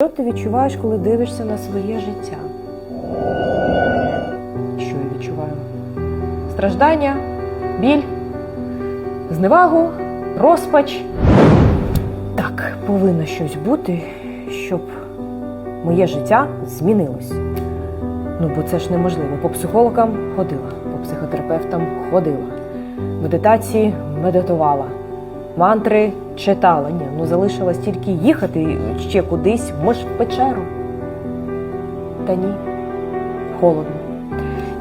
Що ти відчуваєш, коли дивишся на своє життя? Що я відчуваю? Страждання, біль, зневагу, розпач. Так, повинно щось бути, щоб моє життя змінилось. Ну, бо це ж неможливо. По психологам ходила, по психотерапевтам ходила, медитації медитувала, мантри читала. Ні, ну залишилось тільки їхати ще кудись, може, в печеру. Та ні, холодно.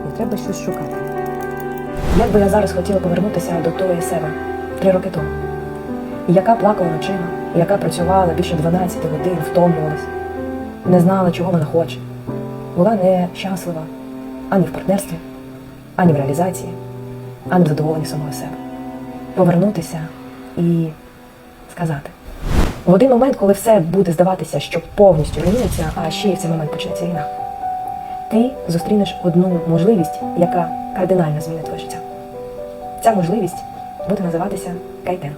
І треба щось шукати. Як би я зараз хотіла повернутися до тої себе три роки тому, яка плакала ночима, яка працювала більше 12 годин, втомлювалась, не знала, чого вона хоче, була нещаслива ані в партнерстві, ані в реалізації, ані в задоволенні самого себе. Повернутися і сказати. В один момент, коли все буде здаватися, що повністю руйнується, а ще й в цей момент почнеться війна, ти зустрінеш одну можливість, яка кардинально змінить твоє життя. Ця можливість буде називатися кайтен,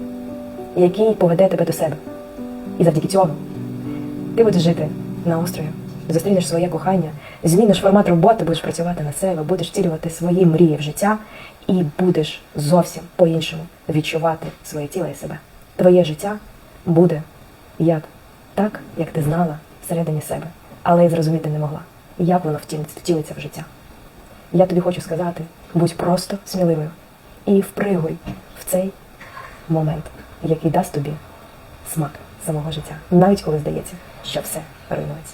який поведе тебе до себе. І завдяки цьому ти будеш жити на острові, зустрінеш своє кохання, зміниш формат роботи, будеш працювати на себе, будеш втілювати свої мрії в життя і будеш зовсім по-іншому відчувати своє тіло і себе. Твоє життя буде як так, як ти знала всередині себе, але й зрозуміти не могла, як воно втілиться, в життя. Я тобі хочу сказати, будь просто сміливою і впригуй в цей момент, який дасть тобі смак самого життя, навіть коли здається, що все руйнується.